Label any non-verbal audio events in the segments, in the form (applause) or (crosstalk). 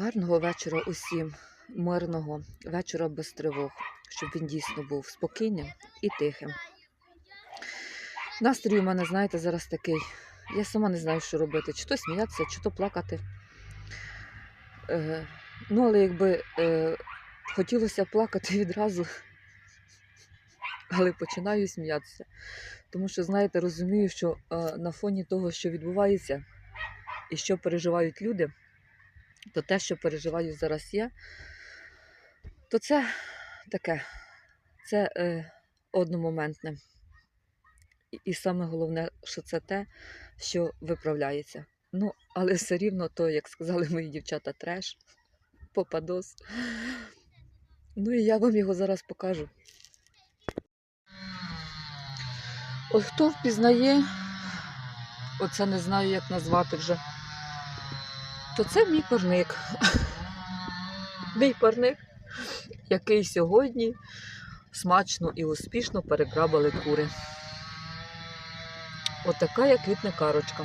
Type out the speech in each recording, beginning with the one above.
Гарного вечора усім, мирного вечора без тривог, щоб він дійсно був спокійним і тихим. Настрій у мене, знаєте, зараз такий. Я сама не знаю, що робити. Чи то сміятися, чи то плакати. Е, ну, але якби е, хотілося плакати (laughs) відразу, але починаю сміятися. Тому що, знаєте, розумію, що е, на фоні того, що відбувається, і що переживають люди, то те, що переживаю зараз я, то це таке, це е, одномоментне. І, і саме головне, що це те, що виправляється. Ну, але все рівно, то, як сказали мої дівчата, треш, попадос. Ну і я вам його зараз покажу. От хто впізнає, оце не знаю, як назвати вже, то це мій парник. (laughs) Мій парник, який сьогодні смачно і успішно перекрабали кури. Отака, як квітне карочка.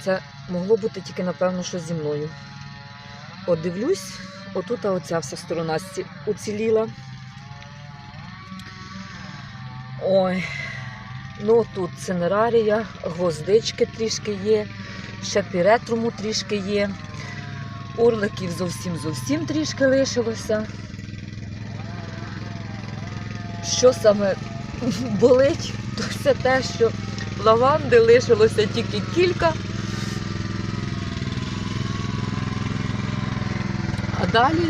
Це могло бути тільки, напевно, що зі мною. От дивлюсь, отут оця вся сторона уціліла. Ой, ну тут цинерарія, гвоздички трішки є, ще піретруму трішки є. Орликів зовсім зовсім трішки лишилося. Що саме (laughs) болить, то все те, що лаванди лишилося тільки кілька. А далі,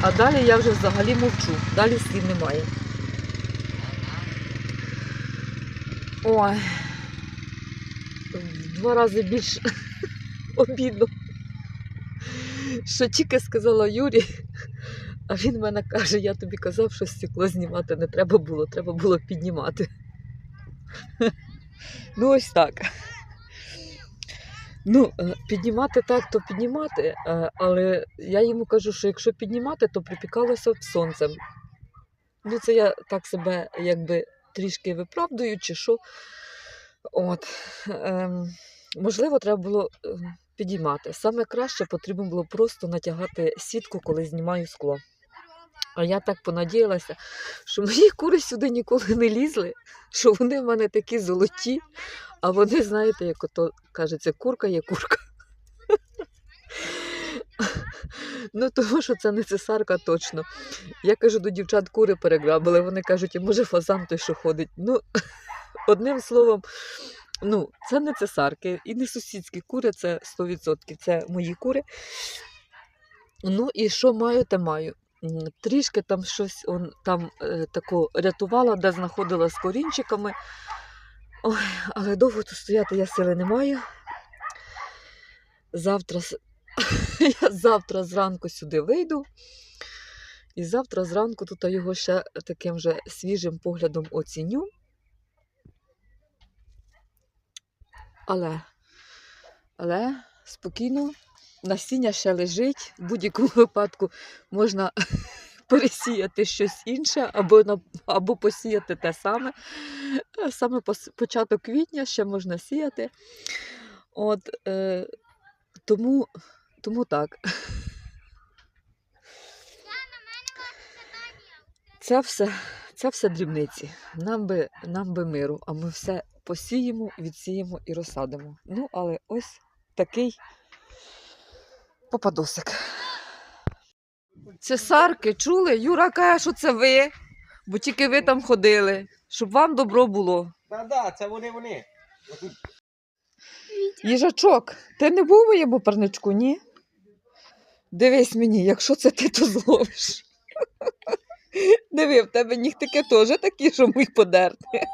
а далі я вже взагалі мовчу, далі слів немає. Ой, в два рази більше (laughs) обідно. Що тільки сказала Юрі, а він мене каже, я тобі казав, що стекло знімати не треба було, треба було піднімати. (laughs) Ну, ось так. Ну, е, піднімати так, то піднімати, е, але я йому кажу, що якщо піднімати, то припікалося б сонцем. Ну, це я так себе якби трішки виправдую, чи що. От. Ем, можливо, треба було е, підіймати. Саме краще потрібно було просто натягати сітку, коли знімаю скло. А я так понадіялася, що мої кури сюди ніколи не лізли, що вони в мене такі золоті, а вони, знаєте, як ото кажеться, курка є курка. Ну, тому що це не цесарка точно. Я кажу до дівчат кури переграбили. Вони кажуть, може фазан той, що ходить. Ну, одним словом, ну, це не цесарки і не сусідські кури, це 100%. Це мої кури. Ну і що маю, те маю. Трішки там щось он, там е, тако рятувала, де знаходила з корінчиками. Ой, але довго тут стояти я сили не маю. Завтра, (laughs) я завтра зранку сюди вийду. І завтра зранку тут його ще таким же свіжим поглядом оціню. Але, але спокійно, насіння ще лежить. В будь-якому (laughs) випадку можна (laughs) пересіяти щось інше, або, або посіяти те саме. Е, Саме початок квітня ще можна сіяти. От, е, тому, тому так. Це все, це все дрібниці. Нам би, нам би миру, а ми все посіємо, відсіємо і розсадимо. Ну, але ось такий попадосик. Цесарки, чули? Юра каже, що це ви, бо тільки ви там ходили, щоб вам добро було. Та да, це вони вони. Їжачок, ти не був у моєму парничку, ні? Дивись мені, якщо це ти, то зловиш. (laughs) Диви, в тебе нігтики теж такі, що мій подерти.